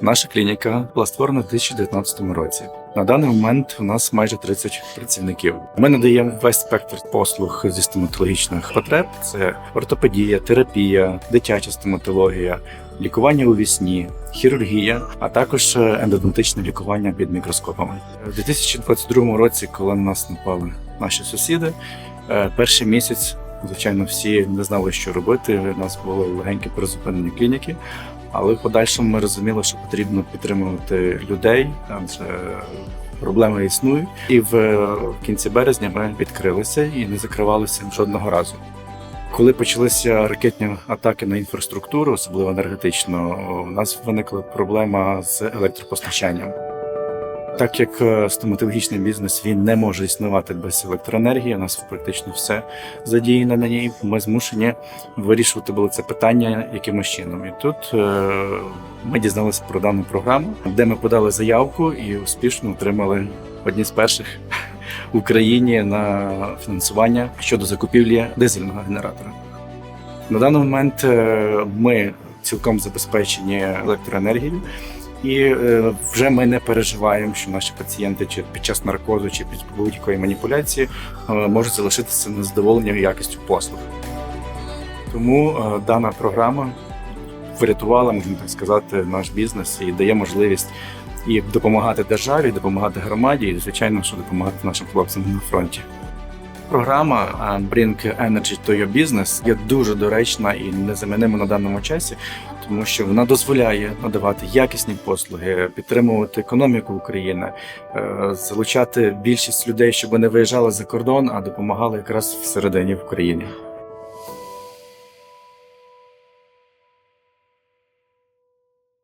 Наша клініка була створена у 2019 році. На даний момент у нас майже 30 працівників. Ми надаємо весь спектр послуг зі стоматологічних потреб: це ортопедія, терапія, дитяча стоматологія, лікування у вісні, хірургія, а також е, ендодонтичне лікування під мікроскопами. У 2022 році, коли на нас напали наші сусіди, е, перший місяць. Звичайно, всі не знали, що робити. У нас були легенькі призупинені клініки, але в подальшому ми розуміли, що потрібно підтримувати людей, адже проблеми існують. І в, кінці березня ми відкрилися і не закривалися жодного разу. Коли почалися ракетні атаки на інфраструктуру, особливо енергетичну, у нас виникла проблема з електропостачанням. Так як е, стоматологічний бізнес він не може існувати без електроенергії, у нас практично все задіяне на ній. Ми змушені вирішувати було це питання якимось чином. І тут е, ми дізналися про дану програму, де ми подали заявку і успішно отримали одні з перших в Україні на фінансування щодо закупівлі дизельного генератора. На даний момент е, ми цілком забезпечені електроенергією. І е, вже ми не переживаємо, що наші пацієнти чи під час наркозу, чи під будь-якої маніпуляції е, можуть залишитися незадоволені якістю послуг. Тому е, дана програма врятувала, можна так сказати, наш бізнес і дає можливість і допомагати державі, допомагати громаді, і звичайно, що допомагати нашим хлопцям на фронті. Програма Bring Energy to Your Business є дуже доречна і незамінима на даному часі, тому що вона дозволяє надавати якісні послуги, підтримувати економіку України, е, залучати більшість людей, щоб вони виїжджали за кордон, а допомагали якраз всередині в Україні.